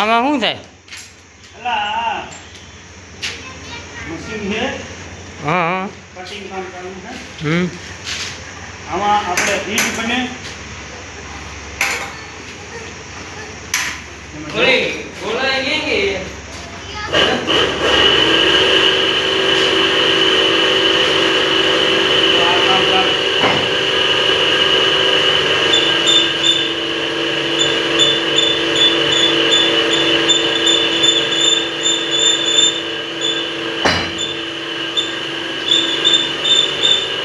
આમાં શું થાય? હા હા. હમ. આમાં આપણે ઈટ બને એમાં જો- આ કામ ચાલુ.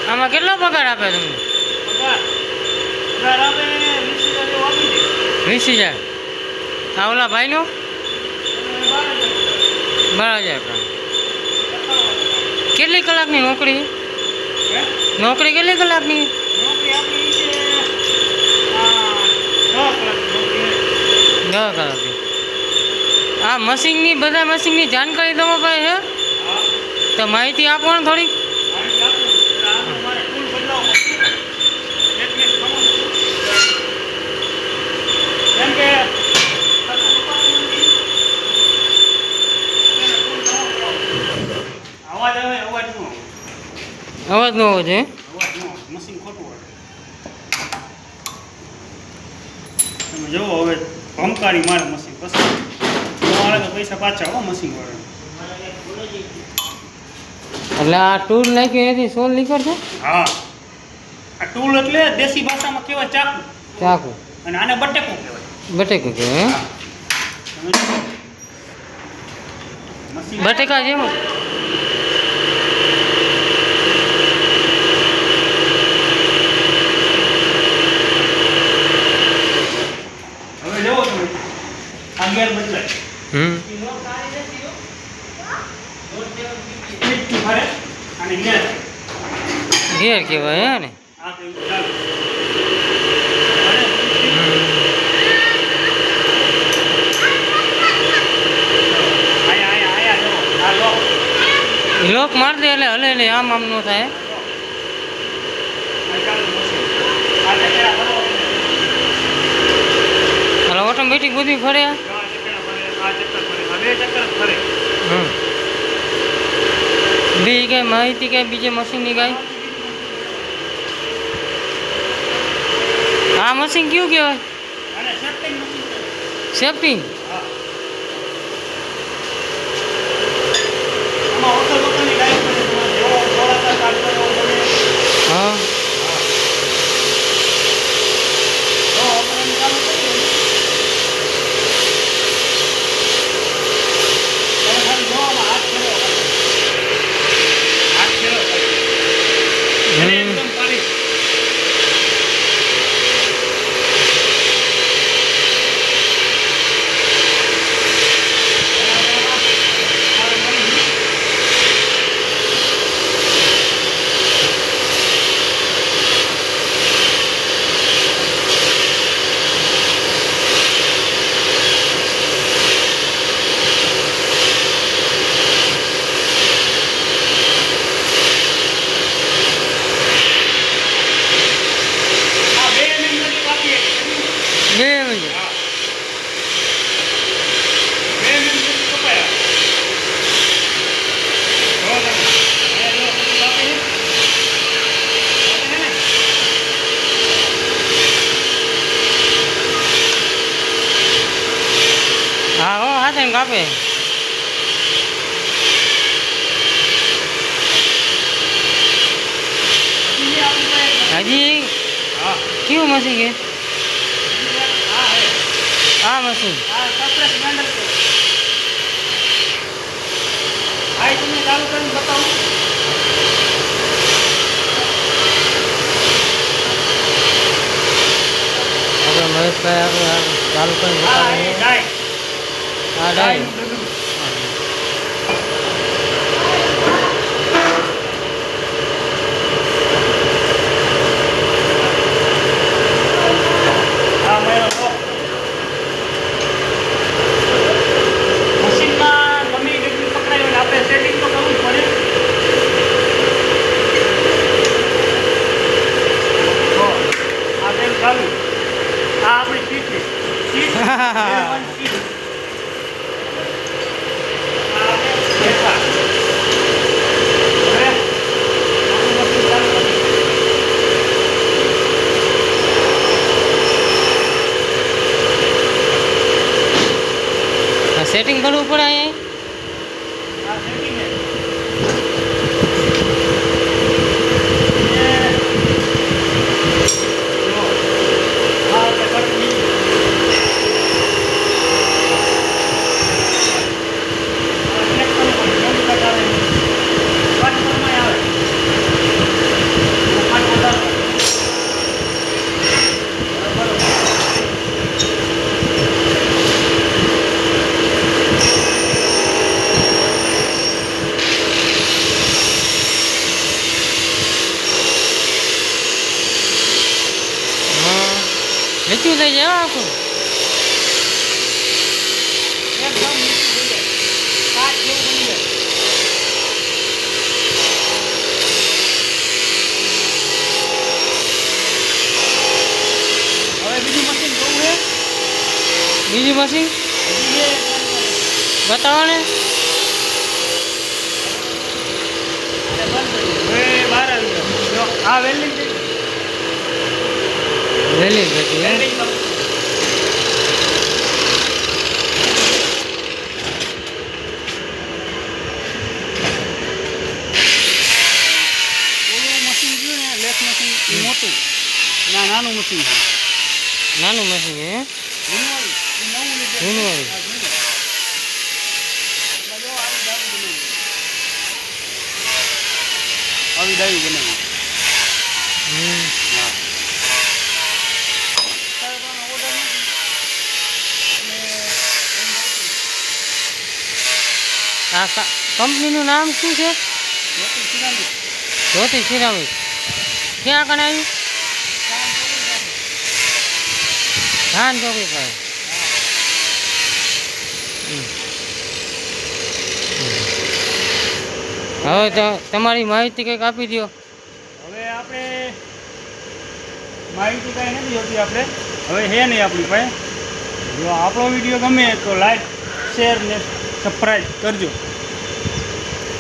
આમાં કેટલો પગાર આપે તમને વીસ હજાર. આ ઓલા ભાઈનો? બાર હજાર કેટલી કલાકની નોકરી? નોકરી કેટલી કલાકની. દસ કલાકની. આ મશીનની, બધા મશીનની જાણકારી તમારા પાસે છે? તો માહિતી આપો ને થોડીક માહિતી આપું એટલે આનું મારે ટૂલ બદલાવવું પડશે. એટલે ખબર કેમ કે થતું ઉપાડતું નથી. એને ટૂલ નવો કરાવવો. અવાજ આવે અવાજ નો આવે. અવાજ આવે. મશીન ખોટું તમે જુઓ હવે ભમકારી મારે મશીન પછી મારે તો પૈસા પાછા હો મશીન વાળા. એટલે આ ટૂલ નાખ્યું એથી સોલ નીકળશે હા. આ ટૂલ એટલે દેશી ભાષામાં કહેવાય ચાકુ. ચાકુ. અને આને બટેકું કહેવાય. બટેકું કહેવાય હે? બટેકા જેવું હવે જુઓ તમે આ ગેર બદલાય હમ પીઠથી ફરે અને ગેર ઘેર કહેવાય, હે ને? લોક માર દે એટલે હલે એટલે આમ આમ ન થાય. એટલે ઓટોમેટિક બધી ફરે? બે કઈ માહિતી કઈ બીજે મશીનની કઈ? આ મશીન કયું કહેવાય? અને સેફ્ટી મશીન સેફ્ટી હા આમાં ઓછો લોકોની લાઈફ બને તમારે જેવો થોડા કાઢતો એવો બને હા જો આપણે એમ ચાલુ કરીએ ને, ત્યારે ખાલી જોવામાં હાથ ફેરવો ખાલી. હાથ ફેરવો ખાલી. અને હમ. એકદમ ખાલી. આ બે MM નથી કાપીએ. બે મિનિટ હા. બે MM નથી કપાયા. જો તમે. અહીંયા જો બધું કાપી છે. કાપી છે ને? હા હો હાથે ને કાપે બીજી આપણી પાસે એક હજી હા. કયું મશીન કે બીજી એક આ હે. આ મશીન આ સપ્રેસ બતાવીએ ડાય. ચાલુ આ આપણી સીટ છે સેટિંગ કરવું પડે અહીંયા આ setting છે. એ જો. આ આપણે કટ નહીં. આ check કરવું પડે. કેમ કટ આવે છે? કટ કરમાંય આવે. કટ વધારે આવે. બરોબર. હા આખું એકદમ નીચું થઈ જાય. કાચ જેવું બની જાય. હવે બીજું મશીન જોવું છે? બીજું મશીન બતાવો ને આ વેલ્ડિંગ વેલ્ડિંગ કરું. ઓલું મશીન જોયું ને લેથ મશીન એ મોટું ના નાનું મશીન છે નાનું મશીન હે જૂનું આવ્યું. એ નવું લીધું. જૂનું આવ્યું. આ જૂનું. એમાં જો આવી ડાળી બનાવી. આવી ડાળી બનાવી હમ. હા અત્યારે તો આનો હે. અને એમ નહોતું. આ કંપનીનું નામ શું છે સિરામિક. જ્યોતિ સિરામિક ક્યાં કણ આવ્યું ધાન ચોરી પાસે. ચોકી હવે તો તમારી માહિતી કંઈક આપી દો હવે આપણે માહિતી કાંઈ નથી હોતી આપણે. હવે હે નહીં આપણી પાસે. જો આપણો વીડિયો ગમે તો લાઈક શેર ને સબસ્ક્રાઈબ કરજો.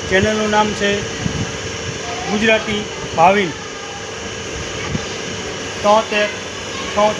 ચેનલનું નામ છે ગુજરાતી ભાવિન. તોતેર